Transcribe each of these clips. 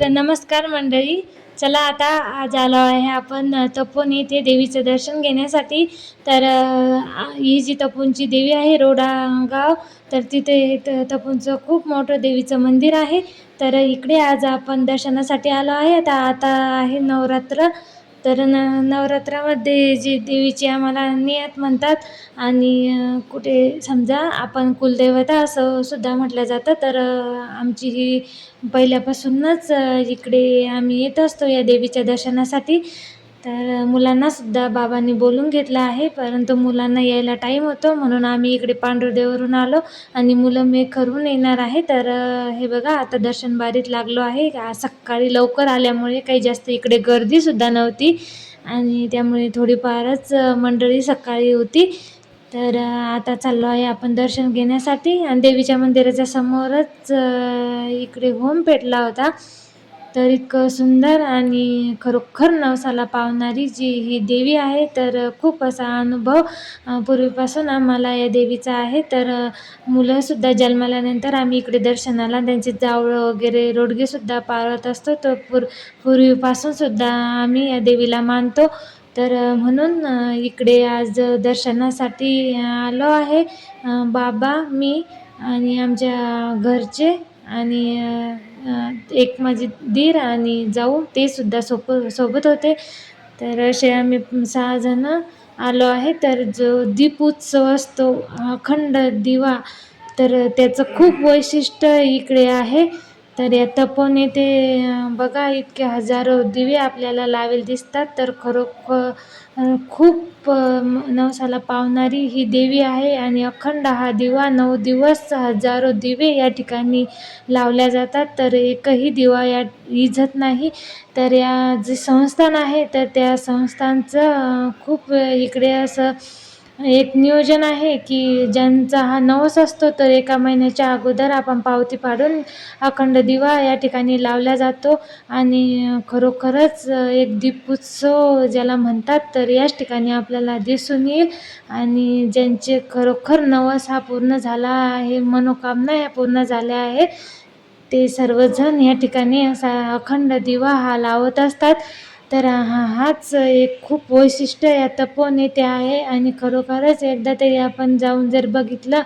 तर नमस्कार मंडळी. चला आता आज आलो आहे आपण अ, तपोन येथे देवीचं दर्शन घेण्यासाठी. तर ही जी तपोनची देवी आहे रोडागाव तर तिथे त- तपोनचं खूप मोठं देवीचं मंदिर आहे. तर इकडे आज आपण दर्शनासाठी आलो आहे. आता आता आहे नवरात्र. तर न नवरात्रामध्ये जी देवीची आम्हाला नियत म्हणतात आणि कुठे समजा आपण कुलदेवता असं सुद्धा म्हटलं जातं तर आमची ही पहिल्यापासूनच इकडे आम्ही येत असतो या देवीच्या दर्शनासाठी. तर मुलांनासुद्धा बाबांनी बोलून घेतलं आहे. परंतु मुलांना यायला टाईम होतो. म्हणून आम्ही इकडे पांडुरदेवरून आलो आणि मुलं मेखरून येणार आहे. तर हे बघा आता दर्शन बारीत लागलो आहे. सकाळी लवकर आल्यामुळे काही जास्त इकडे गर्दीसुद्धा नव्हती. आणि त्यामुळे थोडीफारच मंडळी सकाळी होती. तर आता चाललो आहे आपण दर्शन घेण्यासाठी. आणि देवीच्या मंदिराच्या समोरच इकडे होम पेटला होता. तर इतकं सुंदर आणि खरोखर नवसाला पावणारी जी ही देवी आहे तर खूप असा अनुभव पूर्वीपासून आम्हाला या देवीचा आहे. तर मुलंसुद्धा जन्माल्यानंतर आम्ही इकडे दर्शनाला त्यांचे जावळं वगैरे रोडगेसुद्धा पाळत असतो. तर पूर पूर्वीपासूनसुद्धा आम्ही या देवीला मानतो. तर म्हणून इकडे आज दर्शनासाठी आलो आहे. बाबा मी आणि आमच्या घरचे आणि एक माझी दीर आणि जाऊ ते सुद्धा सोप सोबत होते. तर असे आम्ही सहाजणं आलो आहे. तर जो दीप उत्सव असतो अखंड दिवा तर त्याचं खूप वैशिष्ट्य इकडे आहे. तर या तपोन येथे बघा इतके हजारो दिवे आपल्याला लावेल दिसतात. तर खरोखर खूप नवसाला पावणारी ही देवी आहे आणि अखंड हा दिवा नऊ दिवस हजारो दिवे या ठिकाणी लावल्या जातात. तर एकही दिवा या इझत नाही. तर या जे संस्थान आहे तर त्या संस्थानचं खूप इकडे असं एक नियोजन आहे की ज्यांचा हा नवस असतो तर एका महिन्याच्या अगोदर आपण पावती पाडून अखंड दिवा या ठिकाणी लावला जातो. आणि खरोखरच एक दीपोत्सव ज्याला म्हणतात तर याच ठिकाणी आपल्याला दिसून येईल. आणि ज्यांचे खरोखर नवस हा पूर्ण झाला आहे मनोकामना ह्या पूर्ण झाल्या आहेत ते सर्वजण या ठिकाणी असा अखंड दिवा हा लावत असतात. तर हा हाच एक खूप वैशिष्ट्य या तपोवन येथे आहे आणि खरोखरच एकदा तरी आपण जाऊन जर बघितलं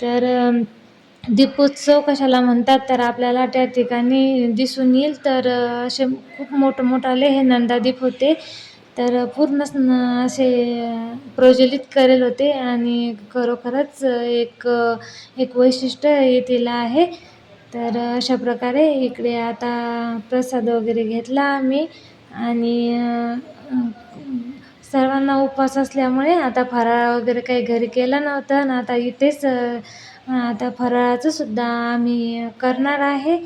तर दीपोत्सव कशाला म्हणतात? तर आपल्याला त्या ठिकाणी दिसून येईल. तर असे खूप मोठमोठाले हे नंदादीप होते. तर पूर्णच असे प्रज्वलित करेल होते आणि खरोखरच एक एक वैशिष्ट्य येथील आहे. तर अशा प्रकारे इकडे आता प्रसाद वगैरे घेतला आम्ही. आणि सर्वांना उपवास असल्यामुळे आता फराळ वगैरे काही घरी केला नव्हता आणि आता इथेच आता फराळाचं सुद्धा आम्ही करणार आहे.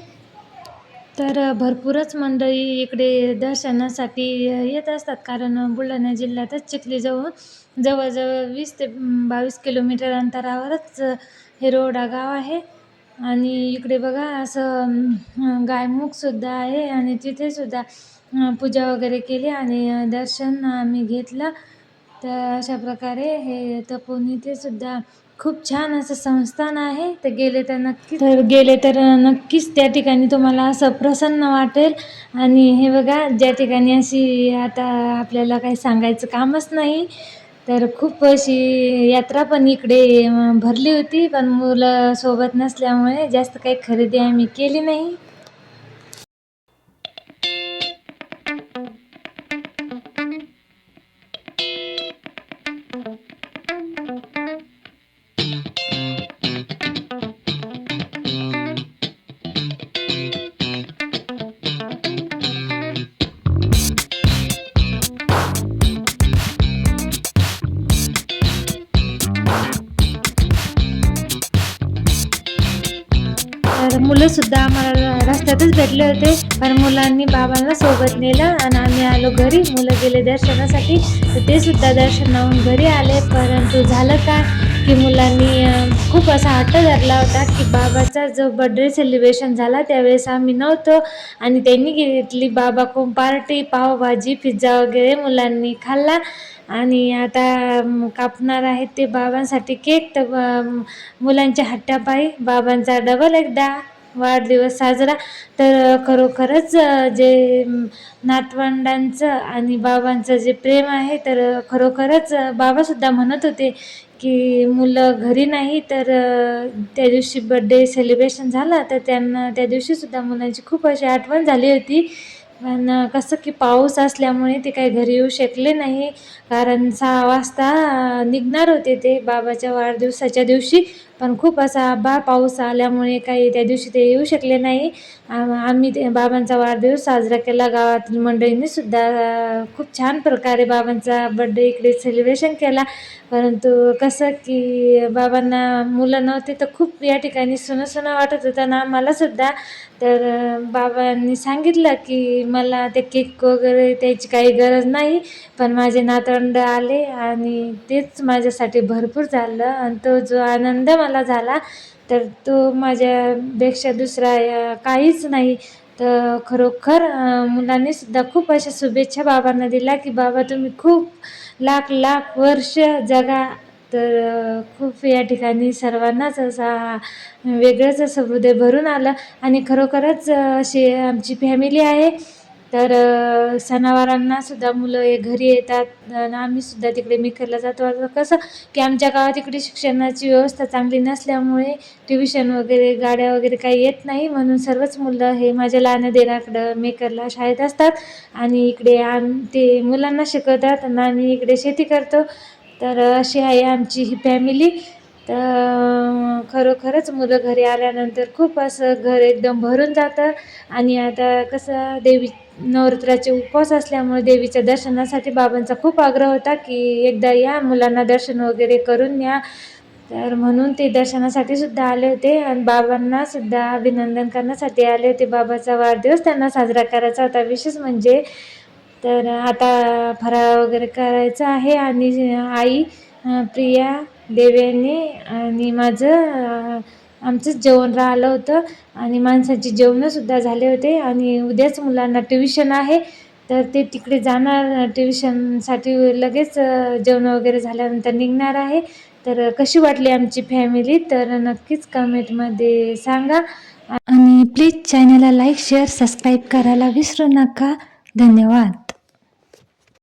तर भरपूरच मंडळी इकडे दर्शनासाठी येत असतात कारण बुलढाणा जिल्ह्यातच चिखलीजवळ जवळजवळ वीस ते बावीस किलोमीटर अंतरावरच हे रोडा गाव आहे. आणि इकडे बघा असं गायमुखसुद्धा आहे आणि तिथेसुद्धा पूजा वगैरे केली आणि दर्शन आम्ही घेतलं. तर अशा प्रकारे हे तपोवनी इथे सुद्धा खूप छान असं संस्थान आहे. तर गेले तर नक्की तर गेले तर नक्कीच त्या ठिकाणी तुम्हाला असं प्रसन्न वाटेल. आणि हे बघा ज्या ठिकाणी अशी आता आपल्याला काही सांगायचं कामच नाही. तर खूप अशी यात्रा पण इकडे भरली होती. पण मुलं सोबत नसल्यामुळे जास्त काही खरेदी आम्ही केली नाही. मुलंसुद्धा आम्हाला रस्त्यातच भेटले होते. पण मुलांनी बाबांना सोबत नेलं आणि आम्ही आलो घरी. मुलं गेले दर्शनासाठी. तर ते सुद्धा दर्शनाहून घरी आले. परंतु झालं काय की मुलांनी खूप असा हट्ट धरला होता की बाबाचा जो बड्डे सेलिब्रेशन झाला त्यावेळेस आम्ही नव्हतो. आणि त्यांनी घेतली बाबा कोण पार्टी पावभाजी पिझ्झा वगैरे मुलांनी खाल्ला. आणि आता कापणार आहेत ते बाबांसाठी केक. तर मुलांच्या हट्टापायी बाबांचा डबल एकदा वाढदिवस साजरा. तर खरोखरच जे नातवंडांचं आणि बाबांचं जे प्रेम आहे तर खरोखरच बाबासुद्धा म्हणत होते की मुलं घरी नाही तर त्या दिवशी बड्डे सेलिब्रेशन झाला तर त्यांना त्या दिवशीसुद्धा मुलांची खूप अशी आठवण झाली होती. पण कसं की पाऊस असल्यामुळे ते काही घरी येऊ शकले नाही. कारण सहा वाजता निघणार होते ते बाबाच्या वाढदिवसाच्या दिवशी. पण खूप असा बा पाऊस आल्यामुळे काही त्या दिवशी ते येऊ शकले नाही. आम्ही ते बाबांचा वाढदिवस साजरा केला. गावातील मंडळींनीसुद्धा सुद्धा खूप छान प्रकारे बाबांचा बड्डे इकडे सेलिब्रेशन केला. परंतु कसं की बाबांना मुलं नव्हते तर खूप या ठिकाणी सुनं-सुनं वाटत होतं ना आम्हालासुद्धा तर बाबांनी सांगितलं की मला ते केक वगैरे त्याची काही गरज नाही. पण माझे नातवंड आले आणि तेच माझ्यासाठी भरपूर झालं. आणि तो जो आनंद मला झाला. तर तो माझ्यापेक्षा दुसरा काहीच नाही. तर खरोखर मुलांनी मुलांनीसुद्धा खूप अशा शुभेच्छा बाबांना दिल्या की बाबा तुम्ही खूप लाख लाख वर्ष जगा. तर खूप या ठिकाणी सर्वांनाच असा वेगळंच असं हृदय भरून आलं. आणि खरोखरच अशी आमची फॅमिली आहे. तर सणावारांना सणावारांनासुद्धा मुलं हे घरी येतात. आणि आम्हीसुद्धा तिकडे मेकरला जातो. आता कसं की आमच्या गावात इकडे शिक्षणाची व्यवस्था चांगली नसल्यामुळे ट्युशन वगैरे गाड्या वगैरे काही येत नाही. म्हणून सर्वच मुलं हे माझ्या लहान देराकडं मेकरला शाळेत असतात. आणि इकडे आम ते मुलांना शिकवतात आणि आम्ही इकडे शेती करतो. तर अशी आहे आमची ही फॅमिली. तर खरोखरच मुलं घरी आल्यानंतर खूप असं घर एकदम भरून जातं. आणि आता कसं देवी नवरात्राचे उपवास असल्यामुळे देवीच्या दर्शनासाठी बाबांचा खूप आग्रह होता की एकदा या मुलांना दर्शन वगैरे करून या तर म्हणून ते दर्शनासाठी सुद्धा आले होते आणि बाबांना सुद्धा अभिनंदन करण्यासाठी आले होते. बाबाचा वाढदिवस त्यांना साजरा करायचा होता विशेष म्हणजे. तर आता फराळ वगैरे करायचं आहे आणि आई प्रिया देवेने आणि माझं आमचंच जेवण राहिलं होतं आणि माणसाची जेवणंसुद्धा झाले होते. आणि उद्याच मुलांना ट्युशन आहे. तर ते तिकडे जाणार ट्युशनसाठी लगेच जेवण वगैरे झाल्यानंतर निघणार आहे. तर कशी वाटली आमची फॅमिली तर नक्कीच कमेंटमध्ये सांगा. आणि प्लीज चॅनलला लाईक शेअर सबस्क्राईब करायला विसरू नका. धन्यवाद.